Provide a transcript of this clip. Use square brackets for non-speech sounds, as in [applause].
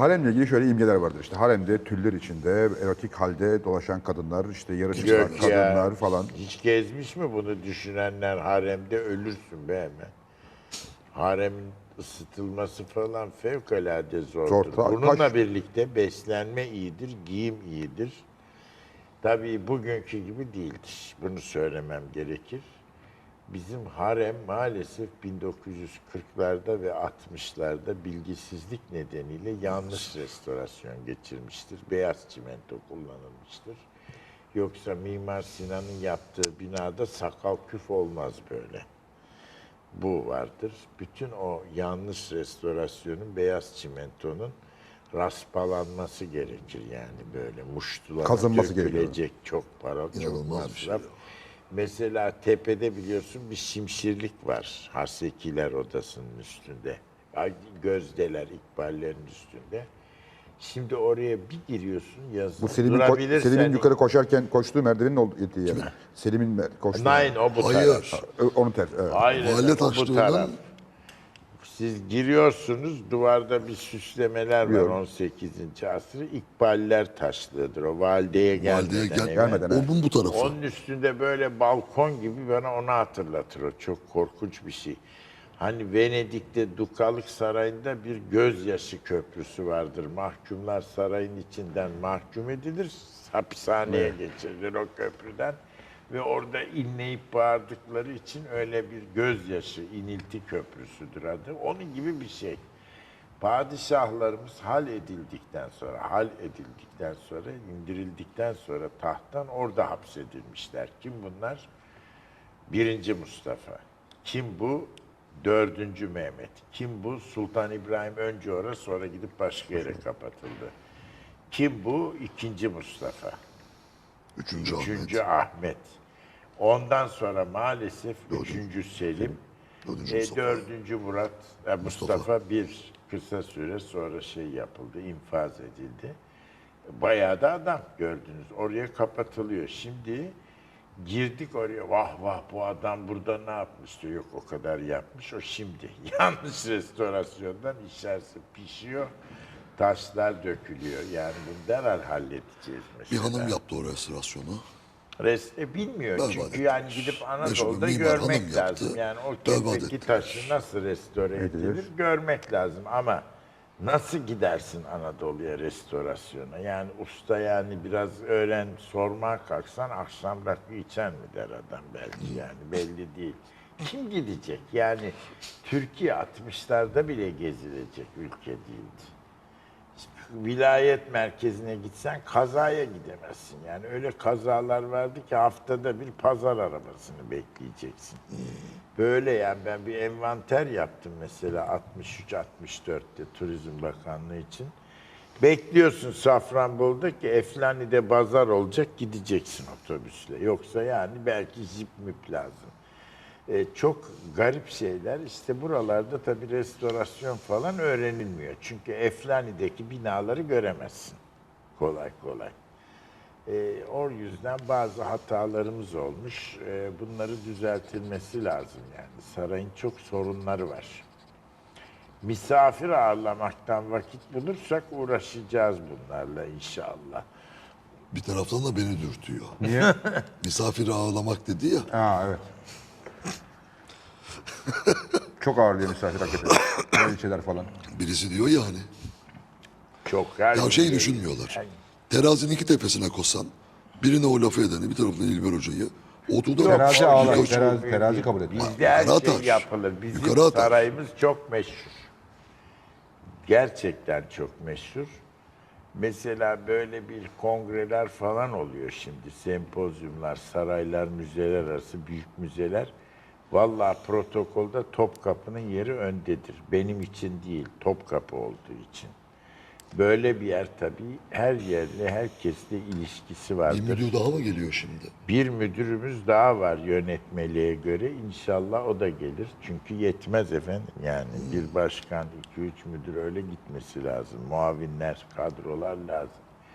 Haremle ilgili şöyle imgeler vardır. İşte haremde tüller içinde erotik halde dolaşan kadınlar, işte yarı çıplak Yok ya. kadınlar falan. Hiç gezmiş mi bunu düşünenler haremde ölürsün be hemen. Haremin ısıtılması falan fevkalade zordur. Zor, ta- Bununla taş- birlikte beslenme iyidir, giyim iyidir. Tabii bugünkü gibi değildir. Bunu söylemem gerekir. Bizim harem maalesef 1940'larda ve 60'larda bilgisizlik nedeniyle yanlış restorasyon geçirmiştir. Beyaz çimento kullanılmıştır. Yoksa Mimar Sinan'ın yaptığı binada sakal küf olmaz böyle. Bu vardır. Bütün o yanlış restorasyonun beyaz çimentonun raspalanması gerekir yani böyle muştulara Kazınması gerekiyor. dökülecek çok para, çok bir şey masraf. Mesela tepede biliyorsun bir şimşirlik var. Hasekiler odasının üstünde. Ay, Gözdeler, ikballerin üstünde. Şimdi oraya bir giriyorsun yazın. Bu Selim'in, ko- Selim'in yukarı koşarken koştuğu merdivenin olduğu yeri. yani. Selim'in mer- koştuğu. Nein o bu Hayır. taraf. Onun tersi. Evet. Hayır Mahalle efendim, bu taraf. Siz giriyorsunuz, duvarda bir süslemeler var Biliyorum. 18. asrı. İkballer taşlıdır o valideye gelmeden. Valideye gel- evvel. Gelmeden, evet. Onun bu tarafı. Onun üstünde böyle balkon gibi bana onu hatırlatır o. Çok korkunç bir şey. Hani Venedik'te Dukalık Sarayı'nda bir gözyaşı köprüsü vardır. Mahkumlar sarayın içinden mahkum edilir. Hapishaneye geçirilir o köprüden. Ve orada inleyip bağırdıkları için öyle bir gözyaşı, inilti köprüsüdür adı. Onun gibi bir şey. Padişahlarımız hal edildikten sonra, hal edildikten sonra, indirildikten sonra tahttan orada hapsedilmişler. Kim bunlar? Birinci Mustafa. Kim bu? Dördüncü Mehmet. Kim bu? Sultan İbrahim önce oraya sonra gidip başka yere kapatıldı. Kim bu? İkinci Mustafa. Üçüncü, Üçüncü Ahmet. Ahmet. Ondan sonra maalesef üçüncü Selim. Dördüncü E, Mustafa. dördüncü Murat, e, Mustafa. bir kısa süre sonra şey yapıldı, infaz edildi. Bayağı da adam gördünüz. Oraya kapatılıyor. Şimdi girdik oraya. Vah vah bu adam burada ne yapmıştı? Yok o kadar yapmış. O şimdi. [laughs] Yanlış restorasyondan içerisi pişiyor. Taşlar dökülüyor. Yani bunu derhal halledeceğiz Bir mesela. hanım yaptı o restorasyonu. Rest, e, bilmiyor Berbat çünkü etmiş. yani gidip Anadolu'da Meşhur mimar görmek yaptı, lazım. Yani o berbat kentteki etmiş. taşı nasıl restore Edilir. görmek lazım ama nasıl gidersin Anadolu'ya restorasyona? Yani usta yani biraz öğren sormaya kalksan akşam rakı içer mi der adam belki yani belli değil. Kim gidecek? Yani Türkiye 60'larda bile gezilecek ülke değildi vilayet merkezine gitsen kazaya gidemezsin. Yani öyle kazalar vardı ki haftada bir pazar arabasını bekleyeceksin. Böyle yani ben bir envanter yaptım mesela 63-64'te Turizm Bakanlığı için. Bekliyorsun Safranbolu'da ki Eflani'de pazar olacak gideceksin otobüsle. Yoksa yani belki jip müp lazım. E, çok garip şeyler. İşte buralarda tabii restorasyon falan öğrenilmiyor. Çünkü Eflani'deki binaları göremezsin kolay kolay. E, o yüzden bazı hatalarımız olmuş. E, bunları düzeltilmesi lazım yani. Sarayın çok sorunları var. Misafir ağırlamaktan vakit bulursak uğraşacağız bunlarla inşallah. Bir taraftan da beni dürtüyor. Niye? [laughs] Misafiri ağırlamak dedi ya. ha evet. Çok ağırlıyor misafir hakikaten. [coughs] Kraliçeler falan. Birisi diyor ya hani. Çok her Ya şey gün- düşünmüyorlar. Terazinin iki tepesine koysan birine o lafı edeni bir tarafına İlber Hoca'yı oturdu. Terazi o ağlar, terazi- terazi kabul etmez. Bizde her Yukarı şey atar. yapılır. Bizim Yukarı atar. sarayımız çok meşhur. Gerçekten çok meşhur. Mesela böyle bir kongreler falan oluyor şimdi. Sempozyumlar, saraylar, müzeler arası büyük müzeler. Vallahi protokolda Topkapı'nın yeri öndedir. Benim için değil, Topkapı olduğu için. Böyle bir yer tabii her yerle, herkesle ilişkisi Bir vardır. müdür daha mı geliyor şimdi? Bir müdürümüz daha var yönetmeliğe göre. İnşallah o da gelir. Çünkü yetmez efendim. Yani bir başkan, iki üç müdür öyle gitmesi lazım. Muavinler, kadrolar lazım.